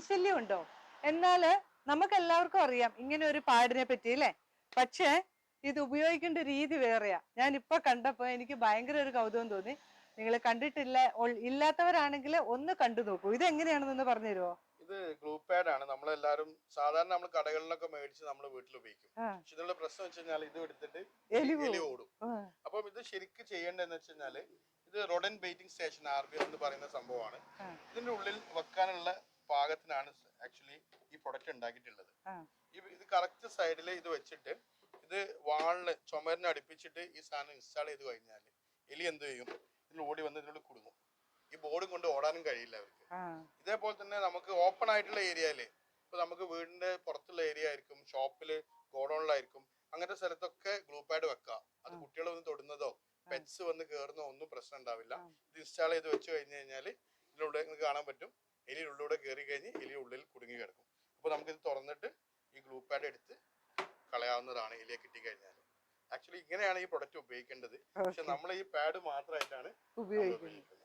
എലിശല്യം ഉണ്ടോ എന്നാൽ നമുക്ക് എല്ലാവർക്കും അറിയാം ഇങ്ങനെ ഒരു പാടിനെ പറ്റി അല്ലേ? പക്ഷേ ഇത് ഉപയോഗിക്കേണ്ട രീതി വേറെയാ. ഞാൻ ഇപ്പൊ കണ്ടപ്പോ എനിക്ക് ഭയങ്കര ഒരു കൗതുകം തോന്നി. നിങ്ങൾ കണ്ടിട്ടില്ല ഇല്ലാത്തവരാണെങ്കിൽ ഒന്ന് കണ്ടു നോക്കൂ. ഇത് എങ്ങനെയാണെന്നൊന്ന് പറഞ്ഞു തരുമോ ഇത് ഗ്ലൂ പാഡ് ആണ് നമ്മളെല്ലാരും സാധാരണ നമ്മൾ കടകളിലൊക്കെ മേടിച്ച് നമ്മൾ വീട്ടിൽ ഉപയോഗിക്കും. പക്ഷെ ഇതിനുള്ള പ്രശ്നം വെച്ച് കഴിഞ്ഞാൽ ഇത് എടുത്തിട്ട് എലി ഓടും. അപ്പൊ അപ്പം ഇത് ശരിക്കും ചെയ്യേണ്ടതെന്ന് വെച്ച് കഴിഞ്ഞാൽ ഇത് rodent baiting station R B എന്ന് പറയുന്ന സംഭവമാണ്. ഇതിന്റെ ഉള്ളിൽ വെക്കാനുള്ള പാകത്തിനാണ് ആക്ച്വലി ഈ പ്രൊഡക്റ്റ് ഉണ്ടാക്കിയിട്ടുള്ളത്. ഇത് കറക്റ്റ് സൈഡിൽ ഇത് വെച്ചിട്ട് ഇത് വാളിന് ചുമരിന് അടുപ്പിച്ചിട്ട് ഈ സാധനം ഇൻസ്റ്റാൾ ചെയ്ത് കഴിഞ്ഞാൽ എലി എന്ത് ചെയ്യും? ഇതിൽ ഓടി വന്ന് ഇതിനുള്ളിൽ കുടുങ്ങും. ഈ ബോർഡും കൊണ്ട് ഓടാനും കഴിയില്ല അവർക്ക്. ഇതേപോലെ തന്നെ നമുക്ക് ഓപ്പൺ ആയിട്ടുള്ള ഏരിയയിൽ ഇപ്പൊ നമുക്ക് വീടിന്റെ പുറത്തുള്ള ഏരിയ ആയിരിക്കും ഷോപ്പിൽ ഗോഡൌണിലായിരിക്കും അങ്ങനത്തെ സ്ഥലത്തൊക്കെ ഗ്ലൂ പാഡ് വെക്കാം. അത് കുട്ടികൾ വന്ന് തൊടുന്നതോ പെറ്റ്സ് വന്ന് കയറുന്നോ ഒന്നും പ്രശ്നം ഉണ്ടാവില്ല. ഇത് ഇൻസ്റ്റാൾ ചെയ്ത് വെച്ച് കഴിഞ്ഞു കഴിഞ്ഞാൽ ഇതിലൂടെ നിങ്ങൾക്ക് കാണാൻ പറ്റും. എലി ഉള്ളിലൂടെ കയറി കഴിഞ്ഞ് എലി ഉള്ളിൽ കുടുങ്ങി കിടക്കും. അപ്പൊ നമുക്കിത് തുറന്നിട്ട് ഈ ഗ്ലൂ പാഡ് എടുത്ത് കളയാവുന്നതാണ് എലിയെ കിട്ടിക്കഴിഞ്ഞാൽ ആക്ച്വലി ഇങ്ങനെയാണ് ഈ പ്രൊഡക്റ്റ് ഉപയോഗിക്കേണ്ടത്. പക്ഷെ നമ്മൾ ഈ പാഡ് മാത്രമായിട്ടാണ് ഉപയോഗിക്കുന്നത്.